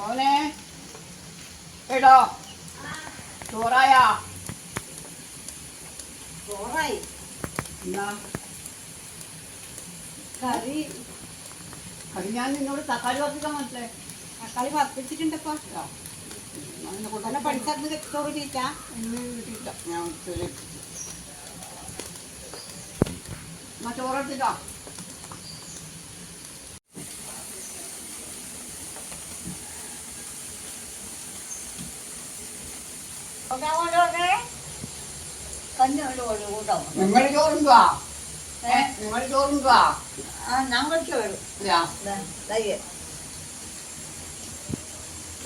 മോനെ. കേട്ടോ ചോറായ? ചോറായി. എന്നാ? കറി. അത് ഞാൻ നിന്നോട് തക്കാളി വറുക്കാൻ മനസ്സിലേ തക്കാളി വറുപ്പിച്ചിട്ടുണ്ടപ്പോ. അങ്ങനെ പഠിച്ചത് ചോറ് ചോദിച്ചാ ഞാൻ ഉച്ചയിൽ എന്നാ ചോറെടുത്തിട്ടോ കഞ്ഞോട് നിങ്ങൾ ചോറുണ്ടുവാ ഏ നിങ്ങൾ ചോറുണ്ടുവാ ആ ഞങ്ങൾക്ക് വരും ഇല്ല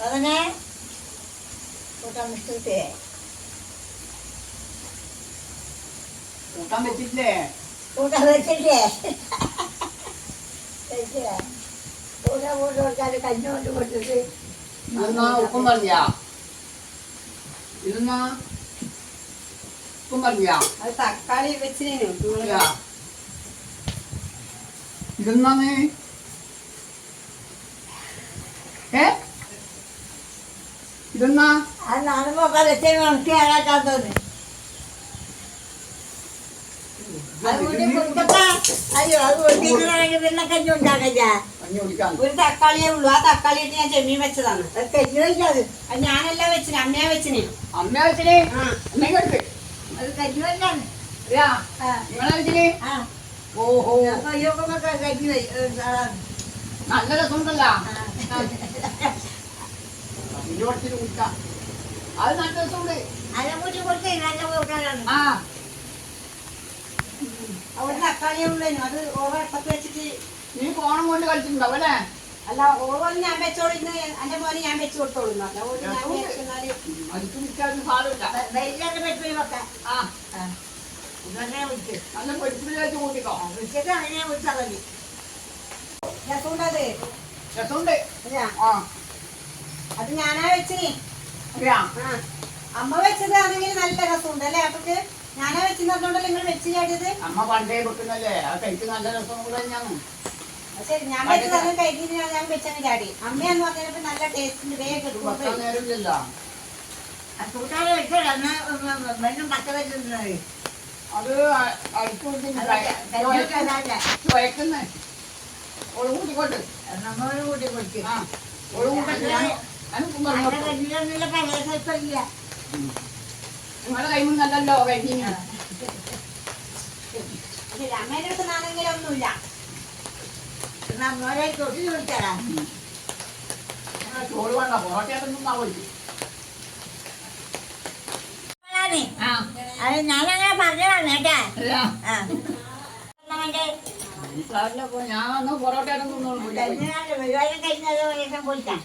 അതിനെ കൂട്ടാൻ മിസ്റ്റേ കൂട്ടാൻ വെച്ചിട്ടില്ലേ കൂട്ടാൻ വെച്ചില്ലേ വെച്ചില്ലേ കൂട്ടാൻ കൂട്ട് കൊടുത്താൽ കഞ്ഞോണ്ട് കൊടുത്തിട്ട് ഇതെന്നാ ഉപ്പും പറഞ്ഞാ ഇതെന്നാ പറഞ്ഞാ അത് തക്കാളി വെച്ചിനു ഇതെന്നാണ് ഏ? ഇതെന്നാ അത് നാളുമ്പോ വെച്ചിട്ട് ഉണക്കി അത് ഒരു തക്കാളിയേ ഉള്ളൂ. ആ തക്കാളി ഇട്ട് ഞാൻ ചെമ്മീൻ വെച്ചതാണ്. ഞാനല്ല വെച്ചിന് അമ്മയാ വെച്ചിന്. അമ്മ വെച്ചിന്? അത് ആ. ഓഹോ. നല്ല രസമുണ്ടല്ല. അത് നല്ല രസമുണ്ട്. അരമുട്ടി കൊടുത്തേ നല്ല ആ. അവിടെ തക്കാളിയേ ഉള്ളേനു അത് ഓവർ ഇപ്പത്ത് വെച്ചിട്ട് നീ ഫോണും കൊണ്ട് കളിച്ചിട്ടുണ്ടാവും അല്ലേ? അല്ല ഓവർ ഞാൻ വെച്ചോളിന്ന് എന്റെ മോനെ ഞാൻ വെച്ചു കൊടുത്തോളൂ വിളിച്ചിട്ട് അങ്ങനെ വിളിച്ചാൽ മതി. രസമുണ്ടത് രസമുണ്ട്. അത് ഞാനാ വെച്ചേ. അമ്മ വെച്ചത് ആണെങ്കിൽ നല്ല രസമുണ്ട് അല്ലേ? അപ്പൊക്ക് ഞാനാ വെച്ചെന്ന് പറഞ്ഞോണ്ടല്ലോ നിങ്ങൾ വെച്ച് ചാടിയത്? അമ്മ പണ്ടേ വെക്കുന്നല്ലേ. ആ കഴിച്ച് നല്ല രസമുള്ള തന്നെയാണ്. അത് ശരി ഞാൻ വെച്ച് നല്ല കഴിക്കുന്ന ഞാൻ- വെച്ചങ്ങ് ചാടി. അമ്മയെന്ന് പറഞ്ഞപ്പോ നല്ല ടേസ്റ്റിന്റെ വേഗം വെക്കാൻ കൂട്ടാതെ വെച്ചോളൂ വെള്ളം പച്ച അത് അടുത്ത് വയക്കുന്നേ കൂട്ടിക്കോട്ട് നമ്മളോട് കൂട്ടി കൊടുക്കും ആ ഒരു കൂട്ടത്തിൽ ഞാൻ ഞാനിപ്പം അങ്ങനെ പറഞ്ഞോട്ടെ കഞ്ഞിയൊന്നുമില്ല പഴയ നിങ്ങളുടെ കൈമും നല്ലല്ലോ കഴിഞ്ഞ അമ്മേന്റെ അടുത്ത് നാണെങ്കിലും ഒന്നുമില്ല. നമ്മളെ തൊട്ടി വിളിച്ചാടാ ചോറ് വേണ്ട ആ. അത് ഞാനങ്ങനെ പറഞ്ഞതാണ് കേട്ടാ. ഞാൻ കല്യാണം പരിപാടി കഴിഞ്ഞത് പോയിട്ടാ.